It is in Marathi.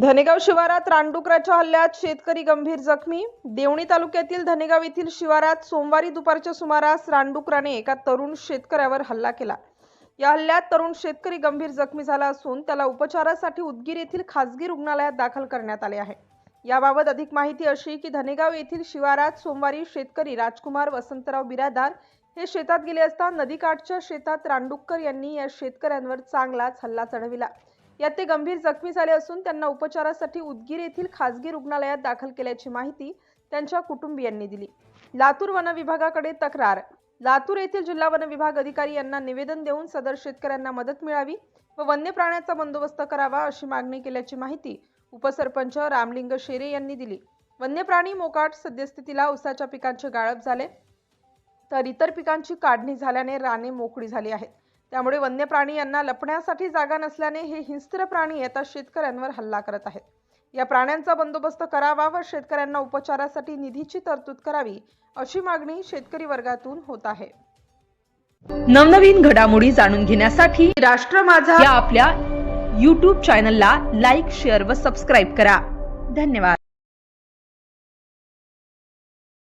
धनेगाव शिवारात रानडुकराच्या हल्ल्यात शेतकरी गंभीर जखमी. देवणी तालुक्यातील धनेगाव येथील शिवारात सोमवारी दुपारच्या सुमारास रानडुकराने एका तरुण शेतकऱ्यावर हल्ला केला. या हल्ल्यात तरुण शेतकरी गंभीर जखमी झाला असून त्याला उपचारासाठी उदगीर येथील खासगी रुग्णालयात दाखल करण्यात आले आहे. याबाबत अधिक माहिती अशी की धनेगाव येथील शिवारात सोमवारी शेतकरी राजकुमार वसंतराव बिरादार हे शेतात गेले असता नदीकाठच्या शेतात रानडुक्कर यांनी या शेतकऱ्यांवर चांगलाच हल्ला चढविला. यात ते गंभीर जखमी झाले असून त्यांना उपचारासाठी उदगीर येथील खासगी रुग्णालयात दाखल केल्याची माहिती त्यांच्या कुटुंबियांनी दिली. लातूर वन विभागाकडे तक्रार. लातूर येथील जिल्हा वन विभाग अधिकारी यांना निवेदन देऊन सदर शेतकऱ्यांना मदत मिळावी व वन्य प्राण्याचा बंदोबस्त करावा अशी मागणी केल्याची माहिती उपसरपंच रामलिंग शेरे यांनी दिली. वन्य प्राणी मोकाट सद्यस्थितीला उसाच्या पिकांचे गाळप झाले तर इतर पिकांची काढणी झाल्याने राने मोकळी झाली आहेत. त्यामुळे वन्य प्राणी यांना लपण्यासाठी जागा नसल्याने हे हिंस्त्र प्राणी आता शेतकऱ्यांवर हल्ला करत आहेत. या प्राण्यांचा बंदोबस्त करावा व शेतकऱ्यांना उपचारासाठी निधीची तरतूद करावी अशी मागणी शेतकरी वर्गातून होत आहे. नवनवीन घडामोडी जाणून घेण्यासाठी राष्ट्र माझा या आपल्या यूट्यूब चॅनलला लाईक शेअर व सबस्क्राईब करा. धन्यवाद.